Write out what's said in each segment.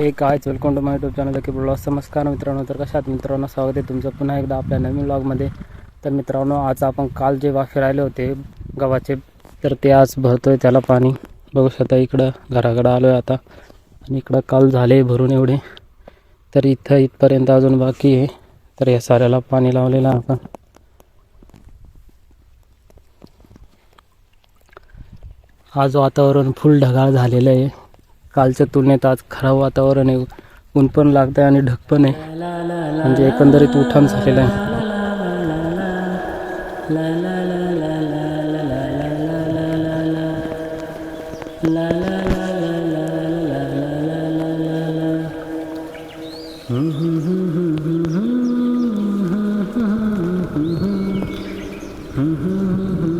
हे काय welcome to my YouTube channel की ब्लॉग नमस्कार मित्रांनो तर कशात मित्रांनो स्वागत आहे तुमचं पुन्हा एकदा आपल्या नवीन ब्लॉगमध्ये तर मित्रांनो आज आपण काल जे वाफे राहिले होते गव्हाचे तर ते आज भरतोय त्याला पाणी. बघू शकता इकडं घराकडं आलो आहे आता. आणि इकडं काल झाले भरून एवढे. तर इथं इथपर्यंत अजून बाकी आहे. तर या साऱ्याला पाणी लावलेलं आपण. आज वातावरण फुल ढगाळ झालेलं आहे. कालच्या तुलनेत आज खराब वातावरण आहे. ऊन पण लागतंय आणि ढग पण आहे. म्हणजे एकंदरीत उठाण झालेलं आहे.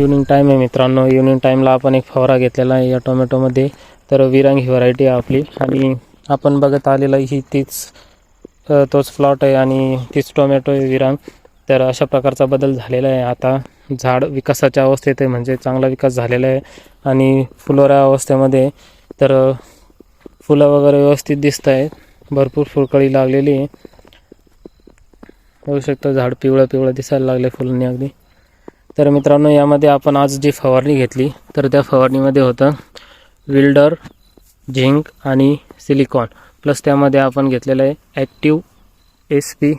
Evening time आहे मित्रांनो. इव्हनिंग टाईमला आपण एक फवारा घेतलेला आहे या टोमॅटोमध्ये तर विरांग ही व्हरायटी आहे आपली. आणि आपण बघत आलेलं ही तीच तोच प्लॉट आहे आणि तीच टोमॅटो आहे विरांग. तर अशा प्रकारचा बदल झालेला आहे. आता झाड विकासाच्या अवस्थेत आहे म्हणजे चांगला विकास झालेला आहे. आणि फुलोऱ्या अवस्थेमध्ये तर फुलं वगैरे व्यवस्थित दिसत आहेत. भरपूर फुलकळी लागलेली आहे. होऊ शकतं झाड पिवळं पिवळं दिसायला लागले फुलांनी अगदी. तर मित्रांनो यामध्ये आपण आज जी फवारणी घेतली तर त्या फवारणीमध्ये होतं विल्डर झिंक आणि सिलिकॉन. प्लस त्यामध्ये आपण घेतलेलं आहे ॲक्टिव एस पी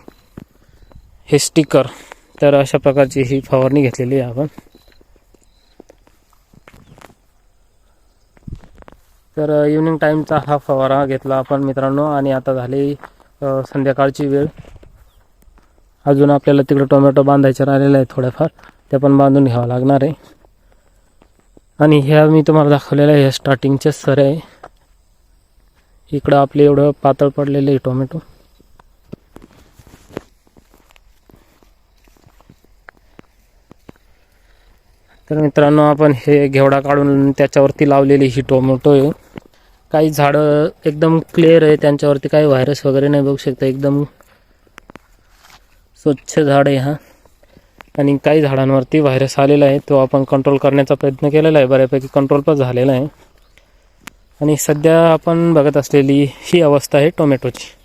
हे स्टिकर. तर अशा प्रकारची ही फवारणी घेतलेली आहे आपण. तर इव्हनिंग टाईमचा हा फवारा घेतला आपण मित्रांनो आणि आता झाली संध्याकाळची वेळ. अजून आपल्याला तिकडे टोमॅटो बांधायचे राहिलेलं आहे थोड्याफार ते पण बांधून घ्यावं लागणार आहे. आणि ह्या मी तुम्हाला दाखवलेल्या ह्या स्टार्टिंगचे सर आहे. इकडं आपले एवढं पातळ पडलेलं आहे टोमॅटो. तर मित्रांनो आपण हे घेवडा काढून त्याच्यावरती लावलेली ही टोमॅटो आहे. काही झाडं एकदम क्लिअर आहे त्यांच्यावरती काही व्हायरस वगैरे नाही बघू शकता. एकदम स्वच्छ झाड आहे हा. आणि काही झाडांवरती व्हायरस आलेला आहे तो आपण कंट्रोल करण्याचा प्रयत्न केलेला आहे. बऱ्यापैकी कंट्रोल पण झालेला आहे. आणि सध्या आपण बघत असलेली ही अवस्था आहे टोमॅटोची.